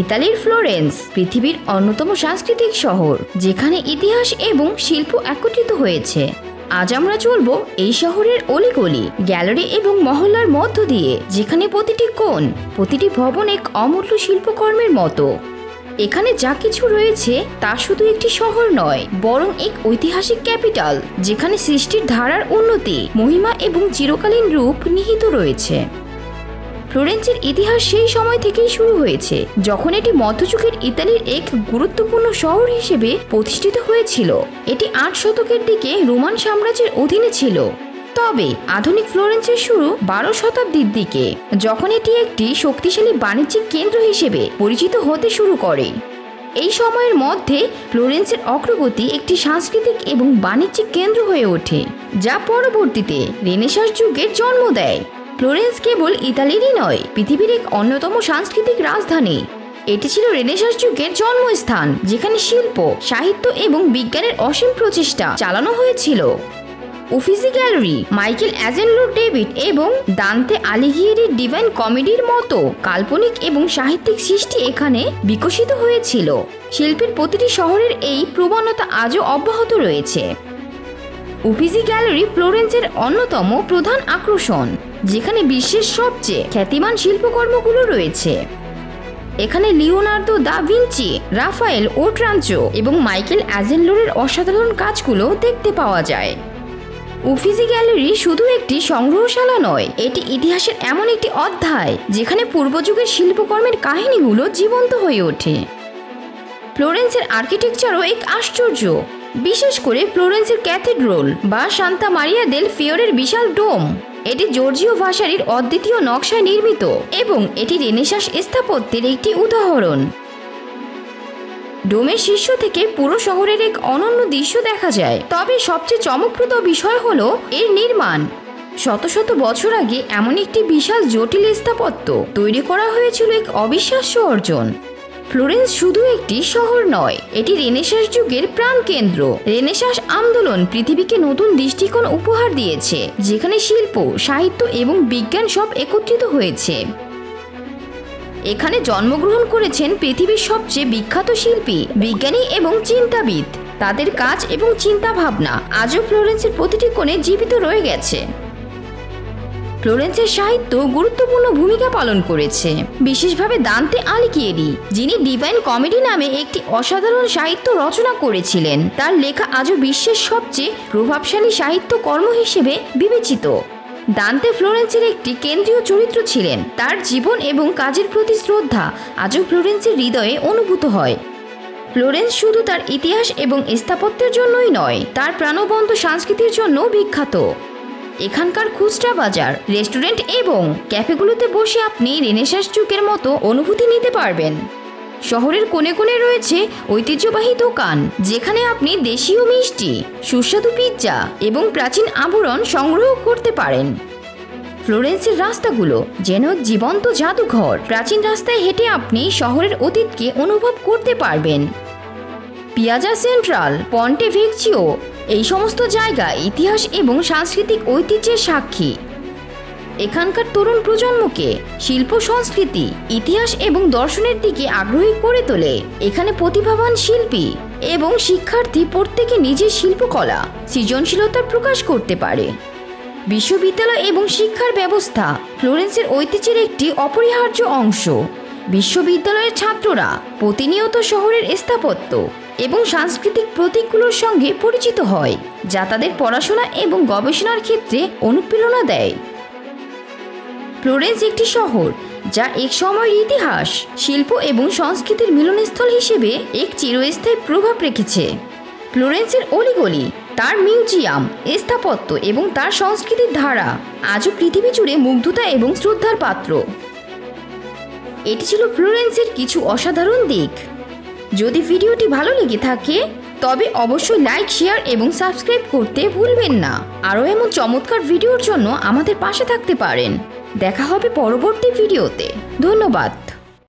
ইতালির ফ্লোরেন্স, পৃথিবীর অন্যতম সাংস্কৃতিক শহর, যেখানে ইতিহাস এবং শিল্প একত্রিত হয়েছে। আজ আমরা চলবো এই শহরের অলিগলি, গ্যালারি এবং মহল্লার মধ্য দিয়ে, যেখানে প্রতিটি কোণ, প্রতিটি ভবন এক অমূল্য শিল্পকর্মের মতো। এখানে যা কিছু রয়েছে তা শুধু একটি শহর নয়, বরং এক ঐতিহাসিক ক্যাপিটাল, যেখানে সৃষ্টির ধারার উন্নতি, মহিমা এবং চিরকালীন রূপ নিহিত রয়েছে। ফ্লোরেন্সের ইতিহাস সেই সময় থেকেই শুরু হয়েছে, যখন এটি মধ্যযুগের ইতালির এক গুরুত্বপূর্ণ শহর হিসেবে প্রতিষ্ঠিত হয়েছিল। এটি আট শতকের দিকে রোমান সাম্রাজ্যের অধীনে ছিল। তবে আধুনিক ফ্লোরেন্সের শুরু বারো শতাব্দীর দিকে, যখন এটি একটি শক্তিশালী বাণিজ্যিক কেন্দ্র হিসেবে পরিচিত হতে শুরু করে। এই সময়ের মধ্যে ফ্লোরেন্সের অগ্রগতি একটি সাংস্কৃতিক এবং বাণিজ্যিক কেন্দ্র হয়ে ওঠে, যা পরবর্তীতে রেনেসাস যুগের জন্ম দেয়। ফ্লোরেন্স কেবল ইতালিরই নয়, পৃথিবীর এক অন্যতম সাংস্কৃতিক রাজধানী। এটি ছিল রেনেসাস যুগের জন্মস্থান, যেখানে শিল্প, সাহিত্য এবং বিজ্ঞানের অসীম প্রচেষ্টা চালানো হয়েছিল। Uffizi gallery, Michelangelo David এবং দান্তে আলিগিয়েরির ডিভাইন কমেডির মতো কাল্পনিক এবং সাহিত্যিক সৃষ্টি এখানে বিকশিত হয়েছিল। শিল্পের প্রতিটি শহরের এই প্রবণতা আজও অব্যাহত রয়েছে। উফিসি গ্যালারি ফ্লোরেন্সের অন্যতম প্রধান আকর্ষণ, যেখানে বিশ্বের সবচেয়ে খ্যাতিমান শিল্পকর্মগুলো রয়েছে। এখানে লিওনার্দো দা ভিঞ্চি, রাফায়েল ওট্রাঞ্চো এবং মাইকেল অ্যাজেনলোরের অসাধারণ কাজগুলো দেখতে পাওয়া যায়। উফিজি গ্যালারি শুধু একটি সংগ্রহশালা নয়, এটি ইতিহাসের এমন একটি অধ্যায়, যেখানে পূর্বযুগের শিল্পকর্মের কাহিনীগুলো জীবন্ত হয়ে ওঠে। ফ্লোরেন্সের আর্কিটেকচারও এক আশ্চর্য। বিশেষ করে ফ্লোরেন্সের ক্যাথেড্রল বা সান্তা মারিয়া দেল ফিওরের বিশাল ডোম। এটি জর্জিও ভাষারির অদ্বিতীয় নকশায় নির্মিত এবং এটি রেনেসাস স্থাপত্যের একটি উদাহরণ। ডোমের শীর্ষ থেকে পুরো শহরের এক অনন্য দৃশ্য দেখা যায়। তবে সবচেয়ে চমকপ্রদ বিষয় হল এর নির্মাণ। শত শত বছর আগে এমন একটি বিশাল জটিল স্থাপত্য তৈরি করা হয়েছিল এক অবিশ্বাস্য অর্জন। ফ্লোরেন্স শুধু একটি শহর নয়, এটি রেনেসাস যুগের প্রাণকেন্দ্র। রেনেসাস আন্দোলন পৃথিবীকে নতুন দৃষ্টিকোণ উপহার দিয়েছে, যেখানে শিল্প, সাহিত্য এবং বিজ্ঞান সব একত্রিত হয়েছে। এখানে জন্মগ্রহণ করেছেন পৃথিবীর সবচেয়ে বিখ্যাত শিল্পী, বিজ্ঞানী এবং চিন্তাবিদ। তাদের কাজ এবং চিন্তা ভাবনা আজও ফ্লোরেন্সের প্রতিটি কোণে জীবিত রয়ে গেছে। ফ্লোরেন্সের সাহিত্য গুরুত্বপূর্ণ ভূমিকা পালন করেছে। বিশেষভাবে দান্তে আলিকিয়েরি, যিনি ডিভাইন কমেডি নামে একটি অসাধারণ সাহিত্য রচনা করেছিলেন। তার লেখা আজও বিশ্বের সবচেয়ে প্রভাবশালী সাহিত্য কর্ম হিসেবে বিবেচিত। দান্তে ফ্লোরেন্সের একটি কেন্দ্রীয় চরিত্র ছিলেন। তার জীবন এবং কাজের প্রতি শ্রদ্ধা আজও ফ্লোরেন্সের হৃদয়ে অনুভূত হয়। ফ্লোরেন্স শুধু তার ইতিহাস এবং স্থাপত্যের জন্যই নয়, তার প্রাণবন্ত সংস্কৃতির জন্যও বিখ্যাত। এখানকার খুচরা বাজার, রেস্টুরেন্ট এবং ক্যাফেগুলোতে বসে আপনি রেনেসাস যুগের মতো অনুভূতি নিতে পারবেন। শহরের কোণে কোণে রয়েছে ঐতিহ্যবাহী দোকান, যেখানে আপনি দেশীয় মিষ্টি, সুস্বাদু পিৎজা এবং প্রাচীন আবরণ সংগ্রহ করতে পারেন। ফ্লোরেন্সের রাস্তাগুলো যেন জীবন্ত জাদুঘর, প্রাচীন রাস্তায় হেঁটে আপনি শহরের অতীতকে অনুভব করতে পারবেন। পিয়াজা সেন্ট্রাল, পন্টে ভিকচিও এই সমস্ত জায়গা ইতিহাস এবং সাংস্কৃতিক ঐতিহ্যের সাক্ষী। এখানকার তরুণ প্রজন্মকে শিল্প, সংস্কৃতি, ইতিহাস এবং দর্শনের দিকে আগ্রহী করে তোলে। এখানে প্রতিভাবান শিল্পী এবং শিক্ষার্থী প্রত্যেকে নিজের শিল্পকলা সৃজনশীলতার প্রকাশ করতে পারে। বিশ্ববিদ্যালয় এবং শিক্ষার ব্যবস্থা ফ্লোরেন্সের ঐতিহ্যের একটি অপরিহার্য অংশ। বিশ্ববিদ্যালয়ের ছাত্ররা প্রতিনিয়ত শহরের স্থাপত্য এবং সাংস্কৃতিক প্রতীকগুলোর সঙ্গে পরিচিত হয়, যা তাদের পড়াশোনা এবং গবেষণার ক্ষেত্রে অনুপ্রেরণা দেয়। ফ্লোরেন্স একটি শহর, যা এক সময়ের ইতিহাস, শিল্প এবং সংস্কৃতির মিলনস্থল হিসেবে এক চিরস্থায়ী প্রভাব রেখেছে। ফ্লোরেন্সের অলিগলি, তার মিউজিয়াম, স্থাপত্য এবং তার সংস্কৃতির ধারা আজও পৃথিবী জুড়ে মুগ্ধতা এবং শ্রদ্ধার পাত্র। এটি ছিল ফ্লোরেন্সের কিছু অসাধারণ দিক। যদি ভিডিওটি ভালো লেগে থাকে, তবে অবশ্যই লাইক, শেয়ার এবং সাবস্ক্রাইব করতে ভুলবেন না। আরও এমন চমৎকার ভিডিওর জন্য আমাদের পাশে থাকতে পারেন। দেখা হবে পরবর্তী ভিডিওতে। ধন্যবাদ।